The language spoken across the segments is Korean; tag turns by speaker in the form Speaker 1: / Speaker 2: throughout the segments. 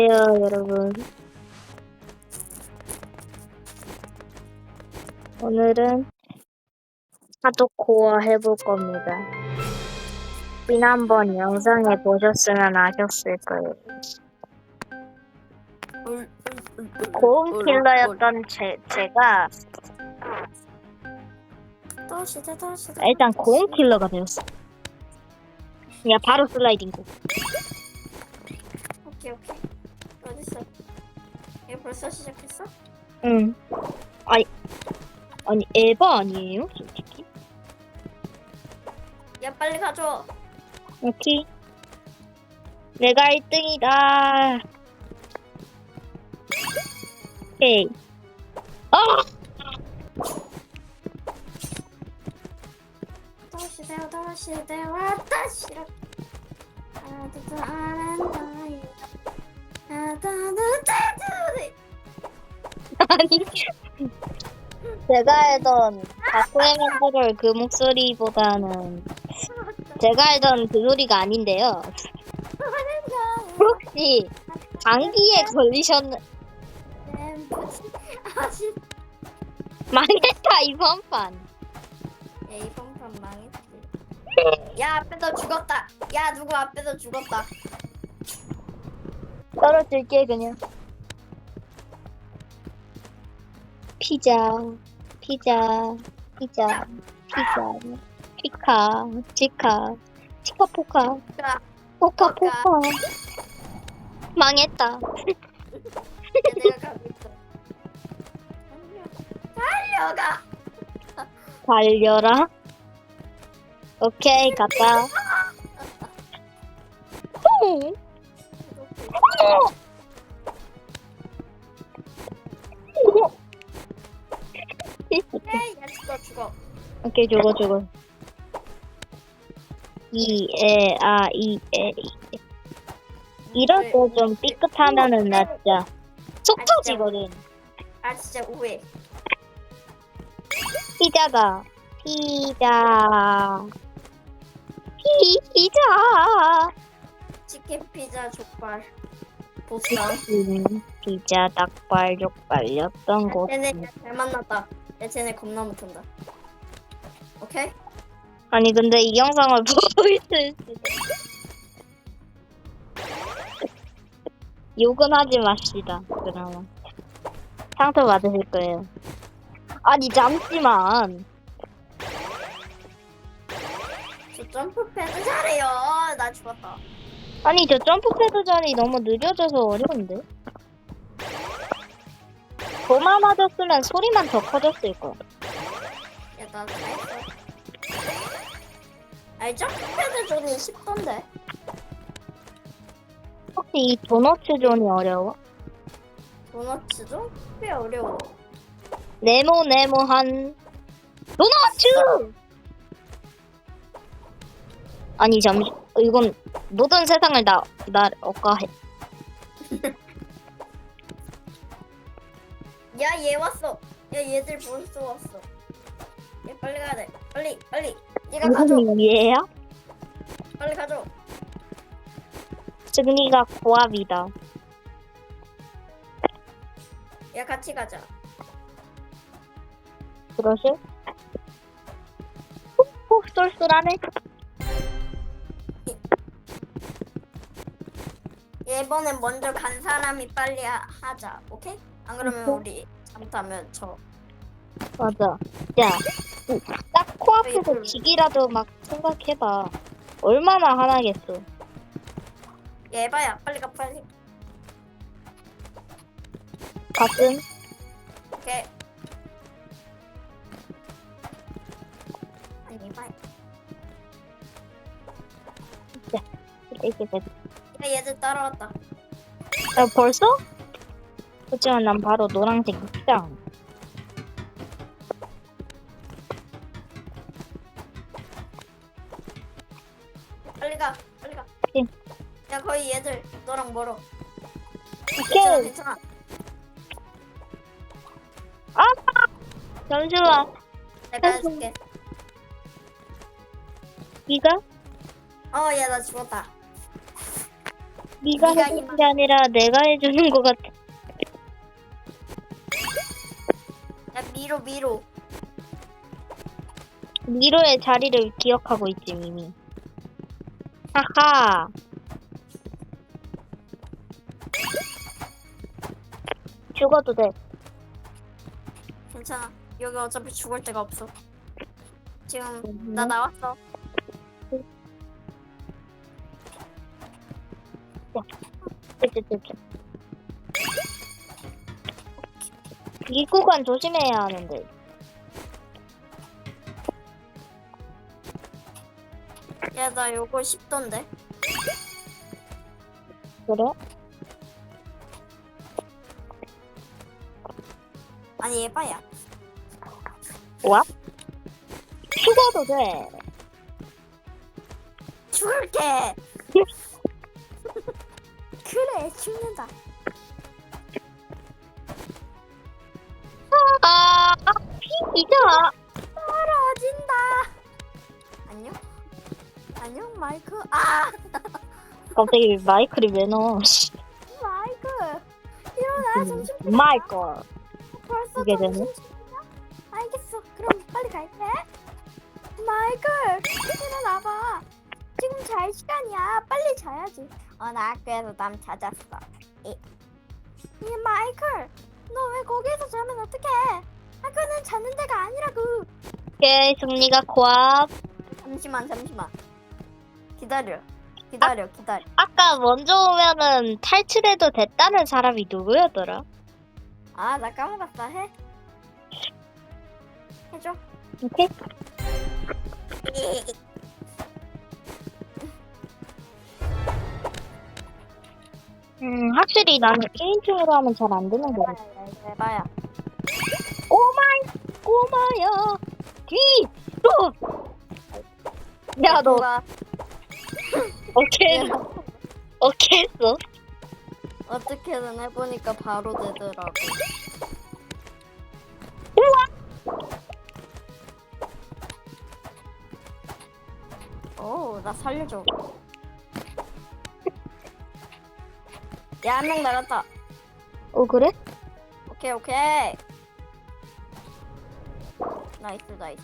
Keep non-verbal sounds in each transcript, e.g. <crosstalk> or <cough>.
Speaker 1: 안녕하세요 여러분. 오늘은 하드코어 해볼 겁니다. 지난번 영상에 보셨으면 아셨을 거예요. 고음 킬러였던 제, 제가 일단 고음 킬러가 되었어. 그냥 바로 슬라이딩 고.
Speaker 2: 오케이 오케이 어딨어? 얘 벌써 시작했어?
Speaker 1: 응. 아니 아니 에바 아니에요? 솔직히?
Speaker 2: 야 빨리 가줘.
Speaker 1: 오케이. 내가 1등이다. 오케이. 아!
Speaker 2: 또 시대 또 시대 왔다 싫어 아무도 안 한다 <laughs>
Speaker 1: 제가 알던 다쿠의 멤버들 그 목소리보다는 제가 알던 그 소리가 아닌데요. 혹시 감기에 걸리셨는
Speaker 2: 아씨
Speaker 1: 망했다 이번 판.
Speaker 2: 야 이번 판 망했지. 야 앞에서 죽었다. 야 누구 앞에서 죽었다.
Speaker 1: 떨어질게 그냥 피자 피자 피자 피자 피카 치카 치카포카
Speaker 2: 야
Speaker 1: 포카포카. 망했다.
Speaker 2: 내가 가고 있어 달려가.
Speaker 1: 달려라. 오케이 갔다 오케이 저거 저거. 이에아이에 이럴 때 좀 삐끗하면은 나 진짜. 속 터지거든.
Speaker 2: 아 진짜 우회
Speaker 1: 피자다. 피자. 피자.
Speaker 2: 치킨 피자 족발. 보쌈.
Speaker 1: 음, 피자 닭발 족발렸던 곳
Speaker 2: 쟤네 잘 만났다. 야 쟤네 겁나 못한다 오케이?
Speaker 1: 아니 근데 이 영상을 보고 있을 수도 욕은 하지 맙시다 그나마. 상처 받으실 거예요. 아니 잠시만.
Speaker 2: 저 점프 패드 잘해요. 나 죽었다.
Speaker 1: 아니 저 점프 패드 자리 너무 느려져서 어려운데? 도마 맞았으면 소리만 더 커졌을 거야
Speaker 2: 야 나 잘했어 아니 점프 패드 존이 쉽던데.
Speaker 1: 혹시 이 도너츠 존이 어려워?
Speaker 2: 도너츠도 꽤 어려워.
Speaker 1: 네모 네모한 도너츠! 아니 잠시 이건 모든 세상을 나, 나 억가해. <laughs>
Speaker 2: 야 얘 왔어. 야 얘들 벌써 왔어 얘 빨리 가야 돼. 빨리 빨리. 얘가 가져
Speaker 1: 무슨 얘야?
Speaker 2: 빨리 가져
Speaker 1: 승리가 고압이다.
Speaker 2: 야 같이 가자.
Speaker 1: 그러실? 후, 후, 쏠쏠하네.
Speaker 2: 이번엔 먼저 간 사람이 빨리 하, 하자. 오케이? 안 그러면
Speaker 1: 오케이.
Speaker 2: 우리 잘못하면 저.
Speaker 1: 맞아. 야, 딱 코앞에서 지기라도 막 생각해봐. 얼마나 화나겠어.
Speaker 2: 얘봐야 빨리 가 빨리.
Speaker 1: 가끔.
Speaker 2: 오케이. 아니 얘봐야
Speaker 1: 이렇게
Speaker 2: 됐야 얘들 따라왔다.
Speaker 1: 야, 벌써? 그렇지만 난 바로 노란색 입장.
Speaker 2: 빨리 가 빨리 가
Speaker 1: 오케이.
Speaker 2: 야 거의 얘들 너랑 멀어 괜찮아
Speaker 1: 오케이.
Speaker 2: 괜찮아
Speaker 1: 아! 잠시만.
Speaker 2: 내가 해줄게
Speaker 1: 네가?
Speaker 2: 어얘 나 죽었다
Speaker 1: 네가
Speaker 2: 네가
Speaker 1: 해주는
Speaker 2: 희망-
Speaker 1: 게 아니라 내가 해주는 것 같아.
Speaker 2: 야 미로 미로.
Speaker 1: 미로의 자리를 기억하고 있지 이미. 하하. 죽어도 돼.
Speaker 2: 괜찮아. 여기 어차피 죽을 데가 없어. 지금
Speaker 1: 음.
Speaker 2: 나 나왔어.
Speaker 1: 이 구간 조심해야 하는데.
Speaker 2: 야 나 요거 10도인데.
Speaker 1: 그래?
Speaker 2: 아니 얘봐야.
Speaker 1: 와? 죽어도 돼.
Speaker 2: 죽을게. <laughs> 그래 죽는다.
Speaker 1: 아, 피자.
Speaker 2: 떨 안녕 마이크. 아 <laughs>
Speaker 1: 갑자기 마이크를 왜 넣어?
Speaker 2: 마이크. 일어나 정신 차려.
Speaker 1: 마이크.
Speaker 2: 벌써
Speaker 1: 이게 되네?
Speaker 2: 알겠어. 그럼 빨리 갈게. 마이클 일어나봐. 지금 잘 시간이야. 빨리 자야지. 어나 학교에서 남 찾았어. 이, 이 마이클 너 왜 거기에서 자면 어떡해? 학교는 자는 데가 아니라고.
Speaker 1: 오케이, 승리가 코앞.
Speaker 2: 잠시만 잠시만. 기다려. 기다려 기다려.
Speaker 1: 아까 먼저 오면은 탈출해도 됐다는 사람이 누구였더라?
Speaker 2: 아 나 까먹었어. 해. 해줘.
Speaker 1: 오케이. 음, 확실히 나는 1인칭으로 하면 잘 안 되는 거야.
Speaker 2: 해봐야.
Speaker 1: 오마이, 꼬마야. 뒤, 또. 야, 너
Speaker 2: 누가
Speaker 1: 어떻게 했어? 어떻게 했어?
Speaker 2: 어떻게든 해보니까 바로 되더라고. 오, 나 살려줘. 야, 한 명 나갔다.
Speaker 1: 어, 그래?
Speaker 2: 오케이, 오케이. 나이스, 나이스.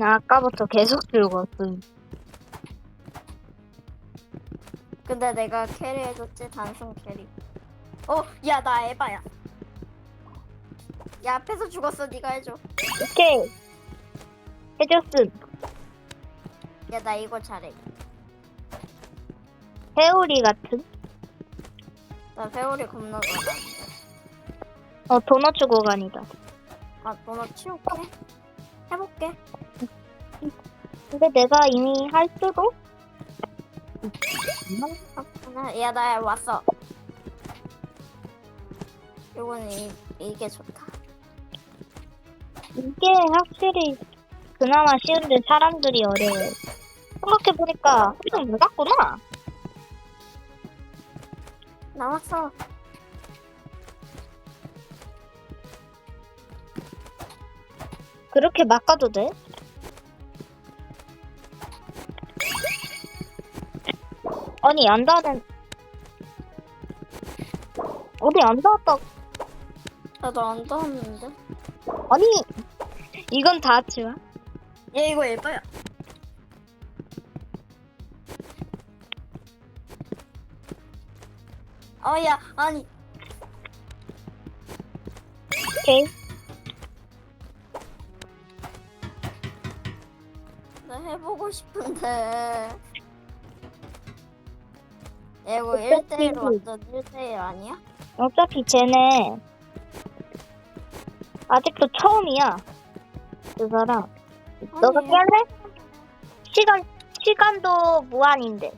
Speaker 1: 나 아까부터 계속 들었음.
Speaker 2: 근데 내가 캐리 해줬지, 단순 캐리. 어, 야, 나 에바야. 야, 앞에서 죽었어, 네가 해줘.
Speaker 1: 오케이. 해줬음.
Speaker 2: 야, 나 이거 잘해.
Speaker 1: 회오리 같은?
Speaker 2: 나 회오리 겁나 잘하는데.
Speaker 1: 어, 도넛 구간이다.
Speaker 2: 아, 도넛 치울게. 해볼게.
Speaker 1: 근데 내가 이미 할 수도?
Speaker 2: 하나, 야, 나 왔어. 요거는 이, 이게 좋다.
Speaker 1: 이게 확실히 그나마 쉬운데 사람들이 어려워. 생각해보니까 좀 늦었구나.
Speaker 2: 나왔어.
Speaker 1: 그렇게 막 가도 돼? 아니, 안 닿는. 어디 안 닿았다.
Speaker 2: 나도 안 닿았는데.
Speaker 1: 아니, 이건 닿았지 마.
Speaker 2: 얘 이거 예뻐요. 어, 야, 아니.
Speaker 1: 오케이.
Speaker 2: 나 해보고 싶은데. 야, 이거
Speaker 1: 어차피-
Speaker 2: 1대1 완전 1대1 아니야?
Speaker 1: 어차피 쟤네 아직도 처음이야. 그 사람. 너가
Speaker 2: 아니.
Speaker 1: 깰래? 시간 시간도 무한인데.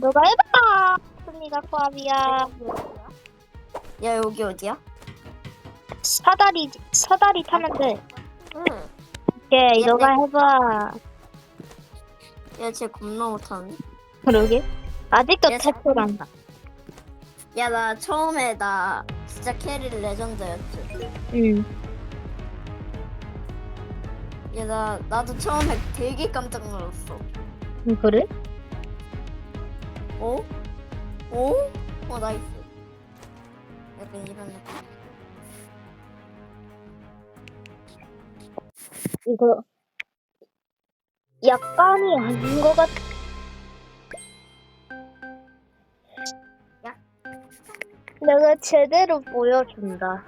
Speaker 1: 너가 해봐. 승리가 코앞이야.
Speaker 2: 야, 여기 어디야?
Speaker 1: 사다리 사다리 타면 돼.
Speaker 2: 응.
Speaker 1: 오케이,
Speaker 2: 야,
Speaker 1: 너가
Speaker 2: 내-
Speaker 1: 해봐.
Speaker 2: 야, 쟤 겁나 못하네.
Speaker 1: 그러게. 아직도
Speaker 2: 야,
Speaker 1: 안 나.
Speaker 2: 야나 처음에 나 진짜 캐리 레전드였지.
Speaker 1: 응.
Speaker 2: 야 나 나도 처음에 되게 깜짝 놀랐어.
Speaker 1: 응, 그래?
Speaker 2: 어? 어? 어 나이스. 약간 이런 느낌.
Speaker 1: 이거 약간이 아닌 것 같.
Speaker 2: 약-
Speaker 1: 내가 제대로 보여준다.